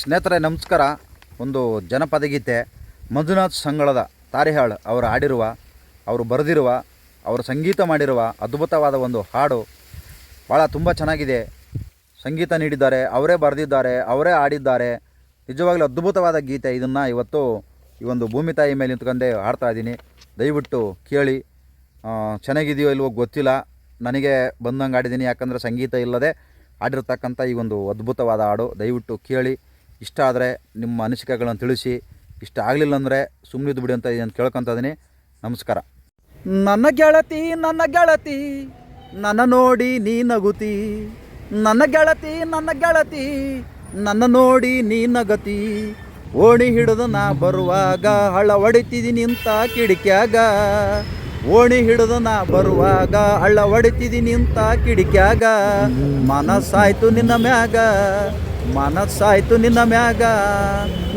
ಸ್ನೇಹಿತರೆ, ನಮಸ್ಕಾರ. ಒಂದು ಜನಪದ ಗೀತೆ, ಮಂಜುನಾಥ್ ಸಂಗಳದ ತಾರಿಹಾಳ್ ಅವರು ಹಾಡಿರುವ, ಅವರು ಬರೆದಿರುವ, ಅವರು ಸಂಗೀತ ಮಾಡಿರುವ ಅದ್ಭುತವಾದ ಒಂದು ಹಾಡು. ಭಾಳ ತುಂಬ ಚೆನ್ನಾಗಿದೆ. ಸಂಗೀತ ನೀಡಿದ್ದಾರೆ, ಅವರೇ ಬರೆದಿದ್ದಾರೆ, ಅವರೇ ಹಾಡಿದ್ದಾರೆ. ನಿಜವಾಗ್ಲೂ ಅದ್ಭುತವಾದ ಗೀತೆ ಇದನ್ನು ಇವತ್ತು ಈ ಒಂದು ಭೂಮಿ ತಾಯಿ ಮೇಲೆ ನಿಂತ್ಕೊಂಡೆ ಹಾಡ್ತಾ ಇದ್ದೀನಿ. ದಯವಿಟ್ಟು ಕೇಳಿ. ಚೆನ್ನಾಗಿದೆಯೋ ಇಲ್ವೋ ಗೊತ್ತಿಲ್ಲ. ನನಗೆ ಬಂದಂಗೆ ಆಡಿದ್ದೀನಿ ಯಾಕಂದರೆ ಸಂಗೀತ ಇಲ್ಲದೆ ಆಡಿರ್ತಕ್ಕಂಥ ಈ ಒಂದು ಅದ್ಭುತವಾದ ಹಾಡು. ದಯವಿಟ್ಟು ಕೇಳಿ. ಇಷ್ಟ ಆದರೆ ನಿಮ್ಮ ಅನಿಸಿಕೆಗಳನ್ನು ತಿಳಿಸಿ, ಇಷ್ಟ ಆಗಲಿಲ್ಲ ಅಂದರೆ ಸುಮ್ಮನಿದ್ದು ಬಿಡಿ ಅಂತ ಇದನ್ನು ಕೇಳ್ಕೊತ ಇದ್ದೀನಿ. ನಮಸ್ಕಾರ. ನನ್ನ ಗೆಳತಿ ನನ್ನ ಗೆಳತಿ, ನನ್ನ ನೋಡಿ ನೀ ನಗುತಿ. ನನ್ನ ಗೆಳತಿ ನನ್ನ ಗೆಳತಿ, ನನ್ನ ನೋಡಿ ನೀ ನಗತಿ. ಓಣಿ ಹಿಡಿದು ನಾ ಬರುವಾಗ ಹಳ್ಳ ಹೊಡಿತಿದ್ದೀನಿ ಅಂತ ಕಿಡಿಕ್ಯಾಗ. ಓಣಿ ಹಿಡಿದು ನಾ ಬರುವಾಗ ಹಳ್ಳ ಹೊಡಿತಿದ್ದೀನಿ ಅಂತ ಕಿಡಿಕ್ಯಾಗ. ಮನಸ್ಸಾಯ್ತು ನಿನ್ನ ಮ್ಯಾಗ. ಮನಸ್ಸಾಯ್ತು ನಿನ್ನ ಮ್ಯಾಗ.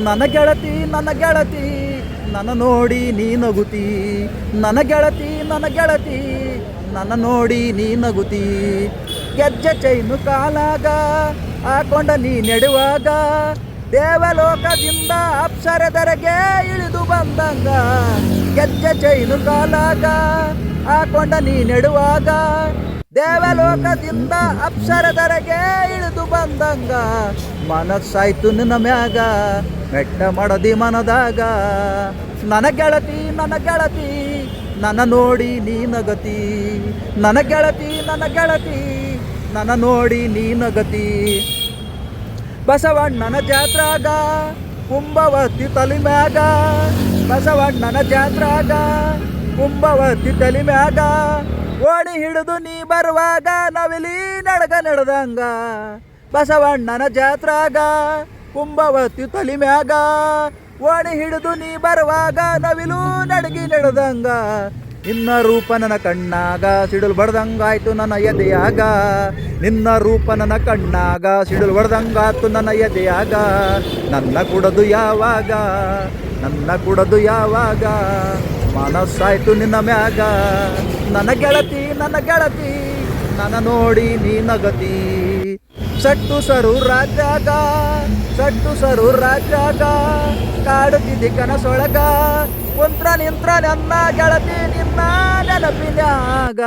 ನನ್ನ ಗೆಳತಿ ನನ್ನ ಗೆಳತಿ, ನನ್ನ ನೋಡಿ ನೀ ನಗುತಿ. ನನ್ನ ಗೆಳತಿ ನನ್ನ ಗೆಳತಿ, ನನ್ನ ನೋಡಿ ನೀ ನಗುತಿ. ಗೆಜ್ಜೆ ಚೈನು ಕಾಲಾಗ, ಹಾಕೊಂಡ ನೀ ನೆಡುವಾಗ, ದೇವಲೋಕದಿಂದ ಅಪ್ಸರದರೆಗೆ ಇಳಿದು ಬಂದಂಗ. ಗೆಜ್ಜೆ ಚೈನು ಕಾಲಾಗ, ಹಾಕೊಂಡ ನೀ ನೆಡುವಾಗ ದೇವಲೋಕದಿಂದ ಅಪ್ಸರದರೆಗೆ ಇಳಿದು ಬಂದಂಗ. ಮನಸ್ಸಾಯ್ತು ನಿನ್ನ ಮ್ಯಾಗ, ಮೆಟ್ಟ ಮಾಡದಿ ಮನದಾಗ. ನನ್ನ ಗೆಳತಿ ನನ್ನ ಗೆಳತಿ, ನನ್ನ ನೋಡಿ ನೀ ನಗತಿ. ನನ್ನ ಗೆಳತಿ ನನ್ನ ಗೆಳತಿ, ನನ್ನ ನೋಡಿ ನೀ ನಗತಿ. ಬಸವಣ್ಣನ ಜಾತ್ರಾಗ, ಕುಂಭವತಿ ತಲಿಮ್ಯಾಗ ಬಸವಣ್ಣನ ಜಾತ್ರಾಗ, ಕುಂಭವತಿ ತಲಿಮ್ಯಾಗ ಓಣಿ ಹಿಡಿದು ನೀ ಬರುವಾಗ ನವಿಲಿ ನಡಗ ನಡೆದಂಗ. ಬಸವಣ್ಣನ ಜಾತ್ರಾಗ, ಕುಂಭವತಿ ತಲಿಮ್ಯಾಗ ಓಡಿ ಹಿಡಿದು ನೀ ಬರುವಾಗ ನವಿಲು ನಡಗಿ ನಡೆದಂಗ. ನಿನ್ನ ರೂಪ ನನ್ನ ಕಣ್ಣಾಗ ಸಿಡಿಲು ಬಡ್ದಂಗಾಯ್ತು ನನ್ನ ಎದೆಯಾಗ. ನಿನ್ನ ರೂಪ ನನ್ನ ಕಣ್ಣಾಗ ಸಿಡಿಲು ಬಡ್ದಂಗಾಯ್ತು ನನ್ನ ಎದೆಯಾಗ. ನನ್ನ ಕುಡದು ಯಾವಾಗ? ನನ್ನ ಕುಡದು ಯಾವಾಗ? ಮನಸ್ಸಾಯ್ತು ನಿನ್ನ ಮ್ಯಾಗ. ನನ್ನ ಗೆಳತಿ ನನ್ನ ಗೆಳತಿ, ನನ್ನ ನೋಡಿ ನೀ ನಗತಿ ಸಟ್ಟು ಸರು ರಾಜಾಗ, ಸಟ್ಟು ಸರು ರಾಜಾಗ. ಕಾಡುತ್ತಿದ್ದಿ ಕನಸೊಳಗ ಕುಂತ್ರ ನಿಂತ್ರ ನನ್ನ ಗೆಳತಿ ನಿನ್ನ ನೆನಪಿನ್ಯಾಗ.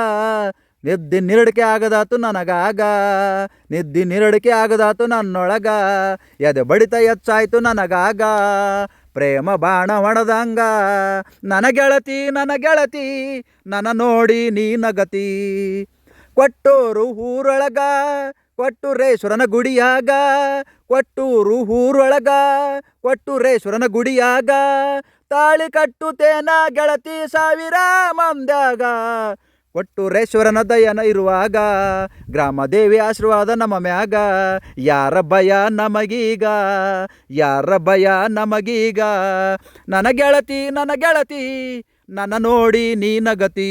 ನಿದ್ದಿ ನಿರಡಿಕೆ ಆಗದಾತು ನನಗಾಗ. ನಿದ್ದಿ ನಿರಡಿಕೆ ಆಗದಾತು ನನ್ನೊಳಗ. ಎದೆ ಬಡಿತ ಹೆಚ್ಚಾಯ್ತು ನನಗಾಗ. ಪ್ರೇಮ ಬಾಣ ಒಣದಂಗ. ನನ್ನ ಗೆಳತಿ ನನ್ನ ಗೆಳತಿ, ನನ್ನ ನೋಡಿ ನೀ ನಗತಿ ಕೊಟ್ಟೂರು ಊರೊಳಗ, ಕೊಟ್ಟೂರೇಶ್ವರನ ಗುಡಿಯಾಗ. ಕೊಟ್ಟೂರು ಊರೊಳಗ, ಕೊಟ್ಟೂರೇಶ್ವರನ ಗುಡಿಯಾಗ. ತಾಳಿ ಕಟ್ಟುತ್ತೇನ ಗೆಳತಿ ಸಾವಿರ ಮಂದ್ಯಾಗ. ಕೊಟ್ಟೂರೇಶ್ವರನ ದಯನ ಇರುವಾಗ, ಗ್ರಾಮ ದೇವಿ ಆಶೀರ್ವಾದ ನಮ್ಮ ಮ್ಯಾಗ. ಯಾರ ಭಯ ನಮಗೀಗ, ಯಾರ ಭಯ ನಮಗೀಗ. ನನ್ನ ಗೆಳತಿ ನನ್ನ ಗೆಳತಿ, ನನ್ನ ನೋಡಿ ನೀ ನಗತಿ.